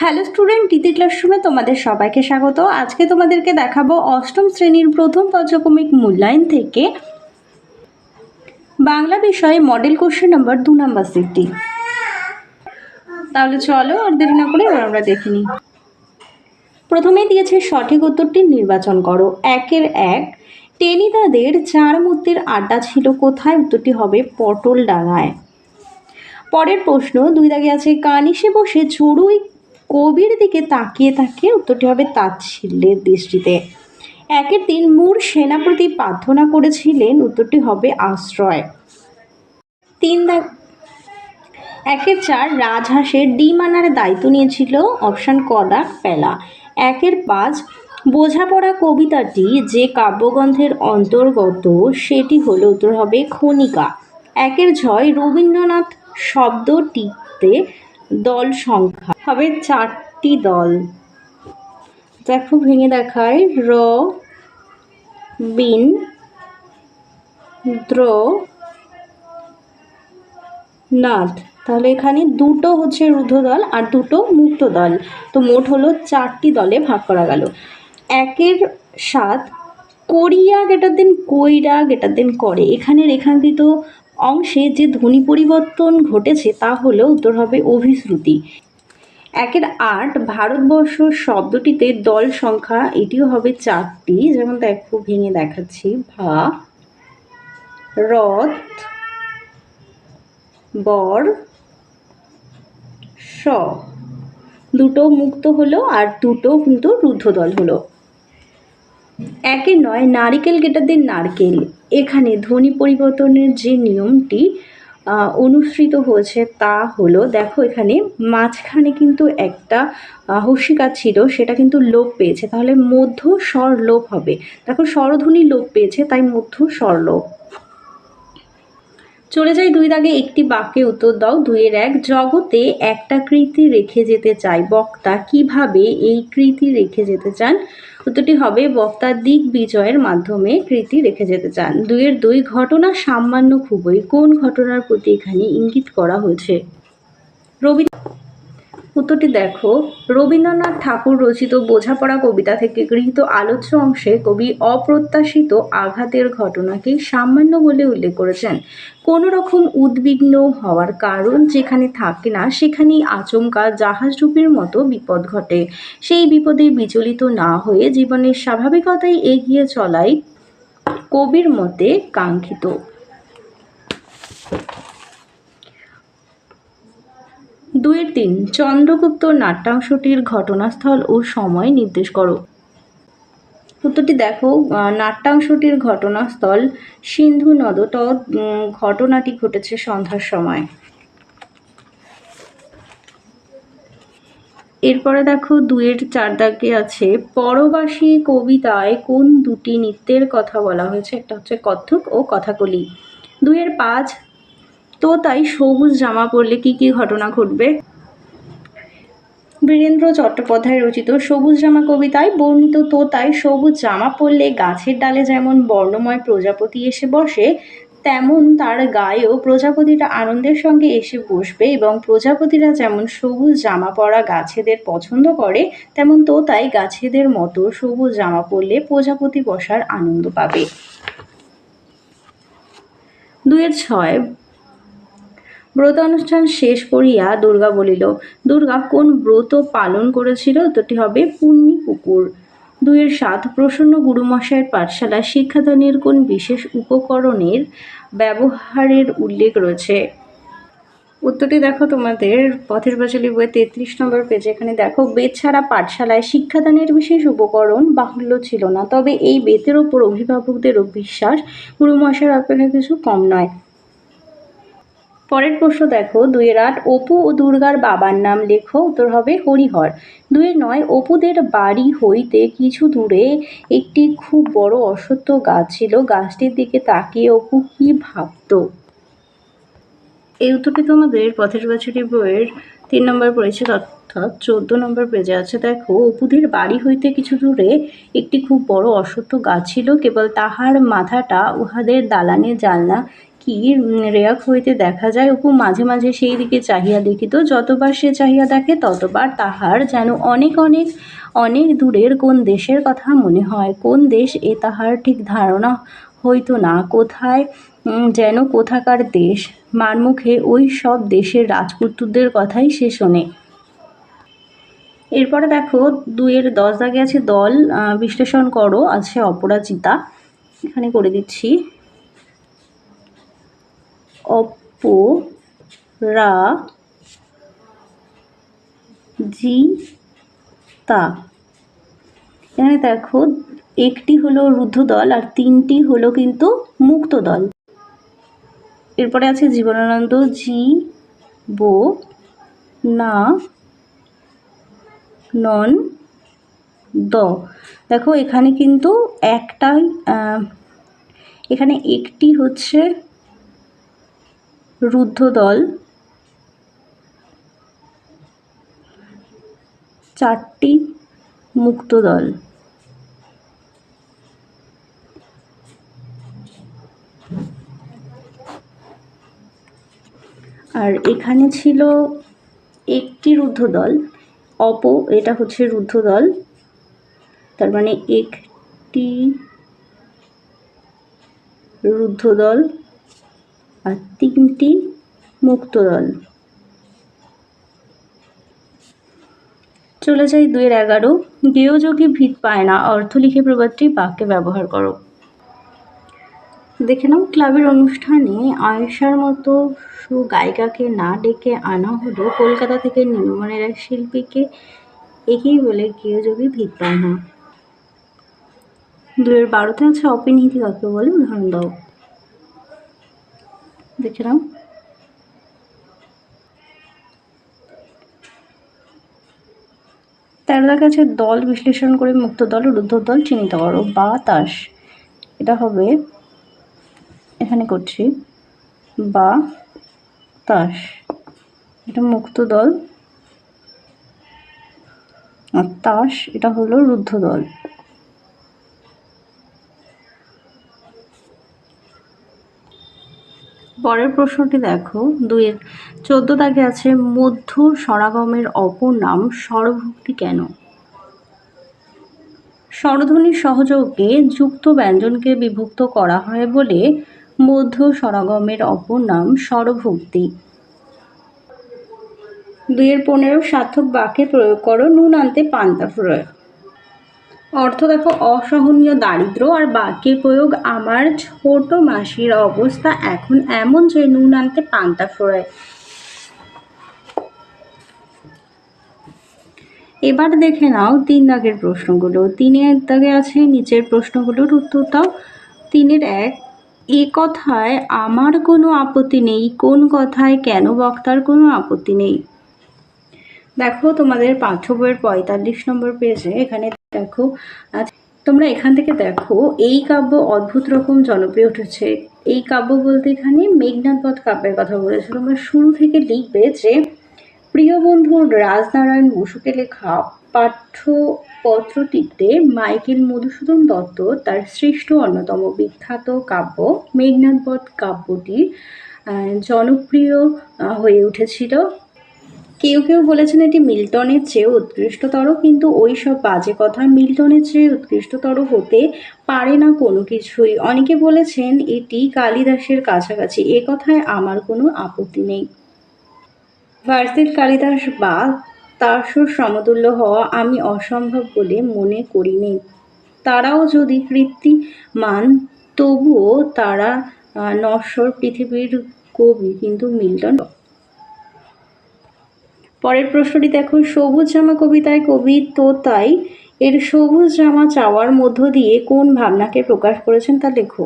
Hello student টিতি ক্লাসরুমে তোমাদের সবাইকে স্বাগত। আজকে তোমাদেরকে দেখাবো অষ্টম শ্রেণির প্রথম পর্যক্রমিক মূল্যায়ন থেকে বাংলা বিষয়ে মডেল কোশ্চেন নাম্বার দু নাম্বার সিটটি তাহলে চলো আর দেরি না করে আমরা দেখে নিই। প্রথমেই দিয়েছে সঠিক উত্তরটি নির্বাচন করো। একের এক, টেনিদাদের চার মূর্তির আড্ডা ছিল কোথায়? উত্তরটি হবে পটল ডাঙায় পরের প্রশ্ন, দুই দাগে আছে কানিসে বসে চড়ুই কবির দিকে তাকিয়ে তাকিয়ে উত্তরটি হবে তাচ্ছিল্যের দৃষ্টিতে। একের দিন মূর সেনাপতি প্রার্থনা করেছিলেন, উত্তরটি হবে আশ্রয়। তিন দাগ একের চার রাজহাঁসের ডিম আনার দায়িত্ব নিয়েছিল, অপশান কদাক পেলা। একের পাঁচ বোঝাপড়া কবিতাটি যে কাব্যগ্রন্থের অন্তর্গত, সেটি হলো উত্তর হবে খনিকা। একের ছয় রবীন্দ্রনাথ শব্দটিতে দল সংখ্যা। হবে চারটি দল। দেখো, ভেঙে দেখায় র, বিন, দ্র নাথ তাহলে এখানে দুটো হচ্ছে রুদ্ধ দল আর দুটো মুক্ত দল তো মোট হলো চারটি দলে ভাগ করা গেল। একের সাত, করিয়া গেটার দিন কইরা গেটার দিন করে। এখানে রেখাঙ্কিত অংশে যে ধ্বনি পরিবর্তন ঘটেছে তা হলো উত্তর হবে অভিশ্রুতি। একের আট ভারতবর্ষ শব্দটিতে দল সংখ্যা এটিও হবে চারটি। যেমন দেখো, ভেঙে দেখাচ্ছি। ভা, রথ, বর, স। দুটো মুক্ত হলো আর দুটো কিন্তু রুদ্ধদল হলো। একে নয়, নারিকেল গেটাদের নারকেল। এখানে ধ্বনি পরিবর্তনের যে নিয়মটি অনুসৃত হয়েছে তা হলো, দেখো এখানে, মাঝখানে কিন্তু একটা হস্যিকা ছিল, সেটা কিন্তু লোপ পেয়েছে। তাহলে মধ্য স্বর লোপ হবে। দেখো স্বরধ্বনি লোপ পেয়েছে, তাই মধ্য স্বর লোপ চলে যাই দুই দাগে একটি বাক্যে উত্তর দাও। দুইয়ের এক, জগতে একটা কৃতি রেখে যেতে চাই। বক্তা কীভাবে এই কৃতি রেখে যেতে চান? উত্তরটি হবে, বক্তা দিক বিজয়ের মাধ্যমে কৃতি রেখে যেতে চান। দুইয়ের দুই, ঘটনা সামান্য খুবই। কোন ঘটনার প্রতি এখানে ইঙ্গিত করা হয়েছে? রবি উত্তরটি দেখো, রবীন্দ্রনাথ ঠাকুর রচিত বোঝাপড়া কবিতা থেকে গৃহীত আলোচ্য অংশে কবি অপ্রত্যাশিত আঘাতের ঘটনাকে সামান্য বলে উল্লেখ করেছেন। কোনো রকম উদ্বিগ্ন হওয়ার কারণ যেখানে থাকে না, সেখানেই আচমকা জাহাজডুবির মতো বিপদ ঘটে। সেই বিপদে বিচলিত না হয়ে জীবনের স্বাভাবিকতায় এগিয়ে চলাই কবির মতে কাঙ্ক্ষিত। দুয়ের তিন, চন্দ্রগুপ্ত নাট্যাংশটির ঘটনাস্থল ও সময় নির্দেশ করো। উত্তরটি দেখো নাট্যাংশটির ঘটনাস্থল সিন্ধু নদত ঘটনাটি ঘটেছে সন্ধ্যার সময়। এরপরে দেখো দুয়ের চার দাগে আছে, পরবাসী কবিতায় কোন দুটি নৃত্যের কথা বলা হয়েছে? একটা হচ্ছে কত্থক ও কথাকলি। দুয়ের পাঁচ তো তাই সবুজ জামা পরলে কি কি ঘটনা ঘটবে? বীরেন্দ্র চট্টোপাধ্যায় রচিত সবুজ জামা কবিতায় বর্ণিত, তো তাই সবুজ জামা পরলে গাছের ডালে যেমন বর্ণময় প্রজাপতি এসে বসে, তেমন তার গায়েও প্রজাপতিটা আনন্দের সঙ্গে এসে বসবে এবং প্রজাপতিরা যেমন সবুজ জামা পরা গাছেদের পছন্দ করে, তেমন তো তাই গাছেদের মতো সবুজ জামা পরলে প্রজাপতি বসার আনন্দ পাবে। দুয়ের ছয় ব্রত অনুষ্ঠান শেষ করিয়া দুর্গা বলিল, দুর্গা, কোন ব্রত পালন করেছিল? উত্তরটি হবে পুণ্যি পুকুর। দুইয়ের সাত প্রসন্ন গুরুমশাইয়ের পাঠশালায় শিক্ষাদানের কোন বিশেষ উপকরণের ব্যবহারের উল্লেখ রয়েছে? উত্তরটি দেখো তোমাদের পথের পাঁচালী বইয়ের তেত্রিশ নম্বর পেজে। এখানে দেখো, বেদ ছাড়া পাঠশালায় শিক্ষাদানের বিশেষ উপকরণ বাহুল্য ছিল না। তবে এই বেতের ওপর অভিভাবকদেরও বিশ্বাস গুরুমশাইয়ের অপেক্ষা কিছু কম নয়। পরের প্রশ্ন দেখো, দুইয়ের আট, অপু ও দুর্গার বাবার নাম লেখো, উত্তর হবে হরিহর। দুইয়ের নয়, অপুদের বাড়ি হইতে কিছু দূরে একটি খুব বড় অশ্বত্থ গাছ ছিল, গাছটির দিকে তাকিয়ে অপু কি ভাবতো? এই উত্তরটি তোমাদের পথের বছরী বইয়ের তিন নম্বর পড়েছে অর্থাৎ চোদ্দ নম্বর পেজে আছে। দেখো, অপুদের বাড়ি হইতে কিছু দূরে একটি খুব বড় অশ্বত্থ গাছ ছিল, কেবল তাহার মাথাটা উহাদের দালানের জানলা কি রেয়াক হইতে দেখা যায়, অপু মাঝে মাঝে সেই দিকে চাহিয়া দেখিত, যতবার সে চাহিয়া দেখে, ততবার তাহার যেন অনেক অনেক অনেক দূরের কোন দেশের কথা মনে হয়, কোন দেশ এ তাহার ঠিক ধারণা হইতো না, কোথায় যেন কোথাকার দেশ মার মুখে ওই সব দেশের রাজপুত্রদের কথাই সে শোনে। এরপরে দেখো, দুইয়ের দশ দাগে আছে দল বিশ্লেষণ করো, আছে অপরাজিতা, এখানে করে দিচ্ছি। অপরা জি তা। এখানে দেখো, একটি হলো রুদ্ধ দল আর তিনটি হলো কিন্তু মুক্ত দল এরপরে আছে জীবনানন্দ, জি, বো, না, নন, দ। দেখো, এখানে কিন্তু একটাই এখানে একটি হচ্ছে রুদ্ধ দল চারটি মুক্ত দল আর এখানে ছিল একটি রুদ্ধ দল অপ, এটা হচ্ছে রুদ্ধ দল তার মানে একটি রুদ্ধ দল আর তিনটি মুক্ত দল চলে যাই দুয়ের এগারো। গেয়যোগী ভিত পায় না। অর্থ লিখে প্রবাদটি বাক্যে ব্যবহার করো। দেখে নাও, ক্লাবের অনুষ্ঠানে আয়েশার মতো গায়িকাকে না ডেকে আনা হলো কলকাতা থেকে নির্মাণের এক শিল্পীকে। একেই বলে গৃহযোগী ভিত পায় না। দুয়ের বারোতে আছে অপিনীতি কাকে বলে উদাহরণ দাও। দেখে নাও তেরো কাছে দল বিশ্লেষণ করে মুক্ত দল রুদ্ধ দল চিহ্নিত করো। বাতাস এটা হবে, এখানে করছি। বা, তাস। এটা মুক্ত দল। আর তাস, এটা হলো রুদ্ধ দল। পরের প্রশ্নটি দেখো। দুইয়ের চোদ্দ দাগে আছে, মধ্য স্বরাগমের অপর নাম স্বরভক্তি কেন? স্বরধ্বনির সহযোগে যুক্ত ব্যঞ্জনকে বিভক্ত করা হয় বলে মধ্য স্বরাগমের অপর নাম স্বরভক্তি। দুইয়ের পনেরো সার্থক বাক্যে প্রয়োগ করো, নুন আনতে পান্তা প্রয়োগ। অর্থ দেখো, অসহনীয়, দারিদ্র আর বাক্যের প্রয়োগ। আমার ছোট মাসির অবস্থা এখন এমন যে নুন আনতে পান্তা ফোড়ায়। এবার দেখে নাও তিন দাগের প্রশ্নগুলো। তিনের দাগে আছে, নিচের প্রশ্নগুলোর উত্তর দাও। তিনের এক, এ কথায় আমার কোনো আপত্তি নেই, কোন কথায় কেন বক্তার কোনো আপত্তি নেই? দেখো, তোমাদের পাঠ্য বইয়ের পঁয়তাল্লিশ নম্বর পেজে এখানে দেখো আজ তোমরা এখান থেকে দেখো, এই কাব্য অদ্ভুত রকম জনপ্রিয় উঠেছে। এই কাব্য বলতে এখানে মেঘনাথ বধ কাব্যের কথা বলেছে। তোমরা শুরু থেকে লিখবে যে, প্রিয় বন্ধু রাজনারায়ণ বসুকে লেখা পাঠ্যপত্রটিতে মাইকেল মধুসূদন দত্ত তার সৃষ্ট অন্যতম বিখ্যাত কাব্য মেঘনাথ বধ কাব্যটি জনপ্রিয় হয়ে উঠেছিল। কেউ কেউ বলেছেন এটি মিল্টনের চেয়ে উৎকৃষ্টতর, কিন্তু ওই সব বাজে কথা মিল্টনের চেয়ে উৎকৃষ্টতর হতে পারে না কোনো কিছুই। অনেকে বলেছেন এটি কালিদাসের কাছাকাছি, এ কথায় আমার কোনো আপত্তি নেই। ভার্সিল কালিদাস বা তারশোর সমতুল্য হওয়া আমি অসম্ভব বলে মনে করিনি। তারাও যদি কৃত্তিমান তবুও তারা নশ্বর পৃথিবীর কবি, কিন্তু মিল্টন পরের প্রশ্নটি দেখো সবুজ জামা কবিতায় কবি তোতাই এর সবুজ জামা চাওয়ার মধ্য দিয়ে কোন ভাবনাকে প্রকাশ করেছেন তা লেখো।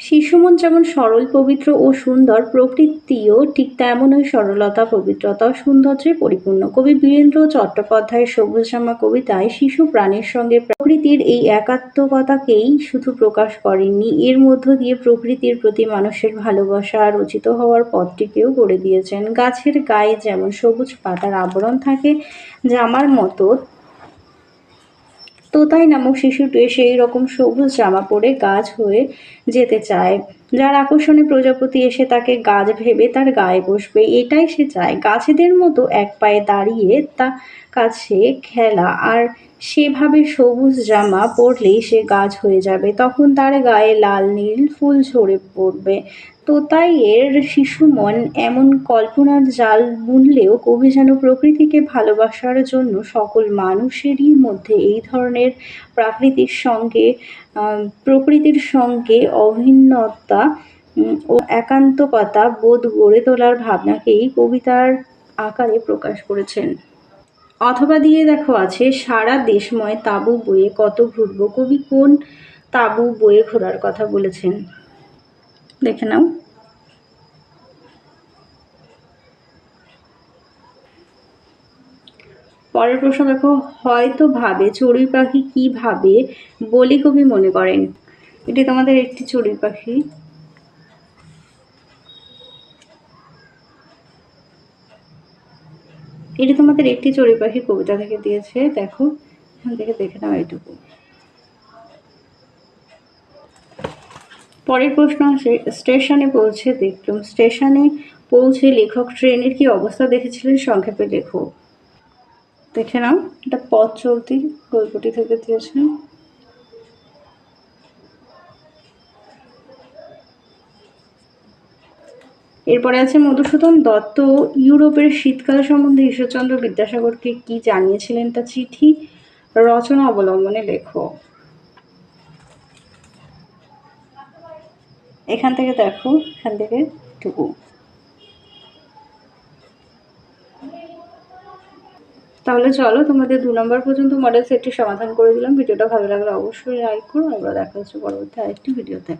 শিশুমন যেমন সরল, পবিত্র ও সুন্দর, প্রকৃতিও ঠিক তেমনই সরলতা, পবিত্রতা সৌন্দর্যে পরিপূর্ণ। কবি বীরেন্দ্র চট্টোপাধ্যায়ের সবুজ জামা কবিতায় শিশু প্রাণের সঙ্গে প্রকৃতির এই একাত্মকতাকেই শুধু প্রকাশ করেননি, এর মধ্য দিয়ে প্রকৃতির প্রতি মানুষের ভালোবাসা রচিত হওয়ার পথটিকেও গড়ে দিয়েছেন। গাছের গায়ে যেমন সবুজ পাতার আবরণ থাকে জামার মতো তোতাই নামক শিশুটি সেই রকম সবুজ জামা পরে গাছ হয়ে যেতে চায়। যার আকর্ষণে প্রজাপতি এসে তাকে গাছ ভেবে তার গায়ে বসবে, এটাই সে চায়। গাছেদের মতো এক পায়ে দাঁড়িয়ে তা কাছে খেলা। আর সেভাবে সবুজ জামা পরলেই সে গাছ হয়ে যাবে। তখন তার গায়ে লাল, নীল ফুল ঝরে পড়বে। তোতাই এর শিশু মন এমন কল্পনার জাল বুনলেও কবি যেন প্রকৃতিকে ভালোবাসার জন্য সকল মানুষেরই মধ্যে এই ধরনের প্রাকৃতির সঙ্গে প্রকৃতির সঙ্গে অভিন্নতা ও একান্তকতা বোধ গড়ে তোলার ভাবনাকেই কবিতার আকারে প্রকাশ করেছেন। অথবা দিয়ে দেখো আছে, সারা দেশময় তাঁবু বয়ে কত ঘুরবো? কবি কোন তাঁবু বয়ে ঘোরার কথা বলেছেন? দেখে নাও। পরের প্রশ্ন দেখো, হয়তো ভাবে চড়ুই পাখি কি ভাবে বলে কবি মনে করেন? এটি তোমাদের একটি চড়ুই পাখি। এটি তোমাদের একটি চড়ি পাখি কবিতা থেকে দিয়েছে, দেখো, এখান থেকে দেখে নাও এইটুকু। পরের প্রশ্ন স্টেশনে পৌঁছে দেখলাম, স্টেশনে পৌঁছে লেখক ট্রেনের কি অবস্থা দেখেছিলেন সংক্ষেপে লেখো। দেখে নাও, এটা পথ চলতি গল্পটি থেকে দিয়েছে। এরপরে আছে মধুসূদন দত্ত, ইউরোপের শীতকাল সম্বন্ধে ঈশ্বরচন্দ্র বিদ্যাসাগরকে কি জানিয়েছিলেন তা চিঠি, রচনা অবলম্বনে লেখো। এখান থেকে দেখো, এখান থেকে টুকু। তাহলে চলো, তোমাদের দু নম্বর পর্যন্ত মডেল সেটটি সমাধান করে দিলাম। ভিডিওটা ভালো লাগলে অবশ্যই লাইক করো। আমরা দেখা হচ্ছে পরবর্তী আরেকটি ভিডিওতে